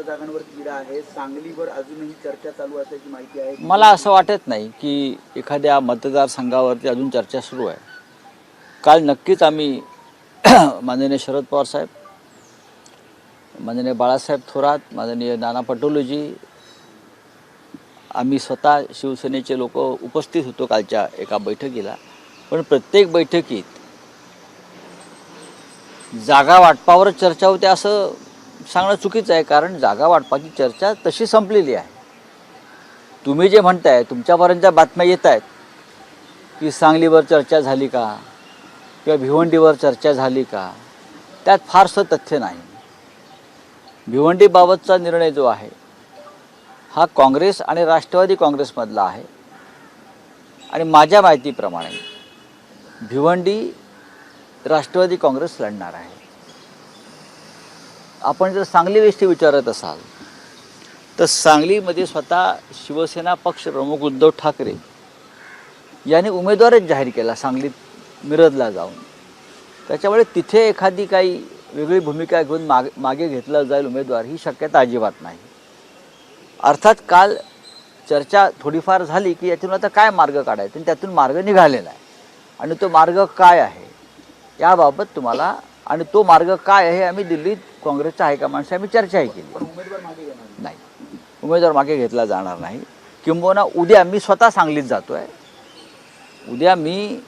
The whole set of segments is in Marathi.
जागांवर तिढा आहे. सांगलीवर अजूनही चर्चा चालू असल्याची माहिती आहे. मला असं वाटत नाही की एखाद्या मतदारसंघावरती अजून चर्चा सुरू आहे. काल नक्कीच आम्ही माननीय शरद पवार साहेब माननीय बाळासाहेब थोरात माननीय नाना पटोलेजी आम्ही स्वतः शिवसेनेचे लोक उपस्थित होतो कालच्या एका बैठकीला. पण प्रत्येक बैठकीत जागा वाटपावर चर्चा होते असं सांगणं चुकीचं आहे कारण जागा वाटपाची चर्चा तशी संपलेली आहे. तुम्ही जे म्हणताय तुमच्यापर्यंत ज्या बातम्या येत आहेत की सांगलीवर चर्चा झाली का? किंवा भिवंडीवर चर्चा झाली का? त्यात फारसं तथ्य नाही. भिवंडीबाबतचा निर्णय जो आहे हा काँग्रेस आणि राष्ट्रवादी काँग्रेसमधला आहे. आणि माझ्या माहितीप्रमाणे भिवंडी राष्ट्रवादी काँग्रेस लढणार आहे. आपण जर सांगली वेष्टी विचारत असाल तर सांगलीमध्ये स्वतः शिवसेना पक्ष प्रमुख उद्धव ठाकरे यांनी उमेदवारच जाहीर केला सांगलीत मिरजला जाऊन. त्याच्यामुळे तिथे एखादी काही वेगळी भूमिका घेऊन माग मागे घेतला जाईल उमेदवार ही शक्यता अजिबात नाही. अर्थात काल चर्चा थोडीफार झाली की यातून आता काय मार्ग काढायचा? आणि त्यातून मार्ग निघालेला आहे. आणि तो मार्ग काय आहे? याबाबत तुम्हाला आणि तो मार्ग काय आहे आम्ही दिल्लीत काँग्रेसच्या हायकमांडशी आम्ही चर्चाही केली. पण उमेदवार मागे घेणार नाही. नाही. उमेदवार मागे घेतला जाणार नाही. किंबहुना उद्या मी स्वतः सांगलीत जातो आहे उद्या मी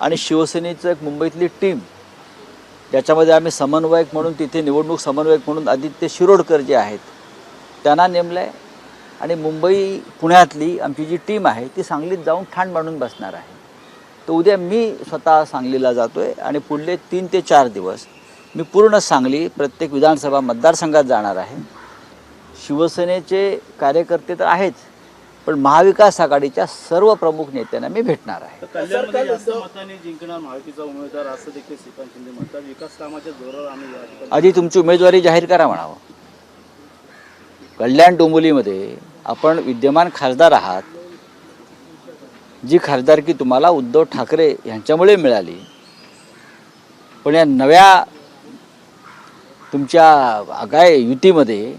आणि शिवसेनेचं एक मुंबईतली टीम ज्याच्यामध्ये आम्ही समन्वयक म्हणून तिथे निवडणूक समन्वयक म्हणून आदित्य शिरोडकर जे आहेत त्यांना नेमलं आहे आणि मुंबई पुण्यातली आमची जी टीम आहे ती सांगलीत जाऊन ठाण मांडून बसणार आहे. तर उद्या मी स्वतः सांगलीला जातो आहे आणि पुढले तीन ते चार दिवस मी पूर्ण सांगली प्रत्येक विधानसभा मतदारसंघात जाणार आहे. शिवसेनेचे कार्यकर्ते तर आहेच पण महाविकास आघाडीच्या सर्व प्रमुख नेत्यांना मी भेटणार आहे. आधी तुमची उमेदवारी जाहीर करा म्हणावं. कल्याण डोंबिवलीमध्ये आपण विद्यमान खासदार आहात. जी खासदारकी तुम्हाला उद्धव ठाकरे यांच्यामुळे मिळाली पण या नव्या तुमच्या आगाय युतीमध्ये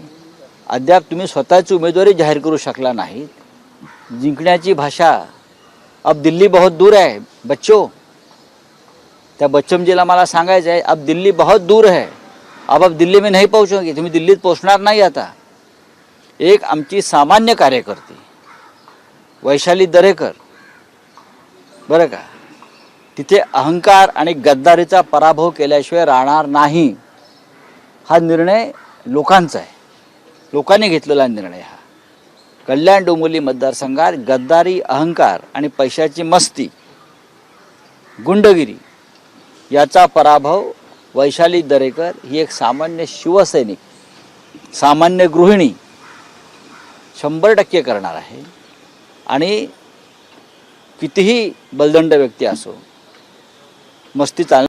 अद्याप तुम्ही स्वतःची उमेदवारी जाहीर करू शकला नाहीत जिंकण्याची भाषा अब दिल्ली बहुत दूर आहे बच्चो. त्या बच्चमजीला मला सांगायचं आहे अब दिल्ली बहुत दूर है. अब अब दिल्ली में नाही पहुंचोगे तुम्ही दिल्लीत पोहोचणार नाही आता. एक आमची सामान्य कार्यकर्ती वैशाली दरेकर बरं का? तिथे अहंकार आणि गद्दारीचा पराभव केल्याशिवाय राहणार नाही. हा निर्णय लोकांचा आहे. लोकांनी घेतलेला निर्णय हा. कल्याण डोंबिवली मतदारसंघात गद्दारी अहंकार आणि पैशाची मस्ती गुंडगिरी याचा पराभव वैशाली दरेकर ही एक सामान्य शिवसैनिक सामान्य गृहिणी शंभर टक्के करणार आहे. आणि कितीही बलदंड व्यक्ती असो मस्ती चाल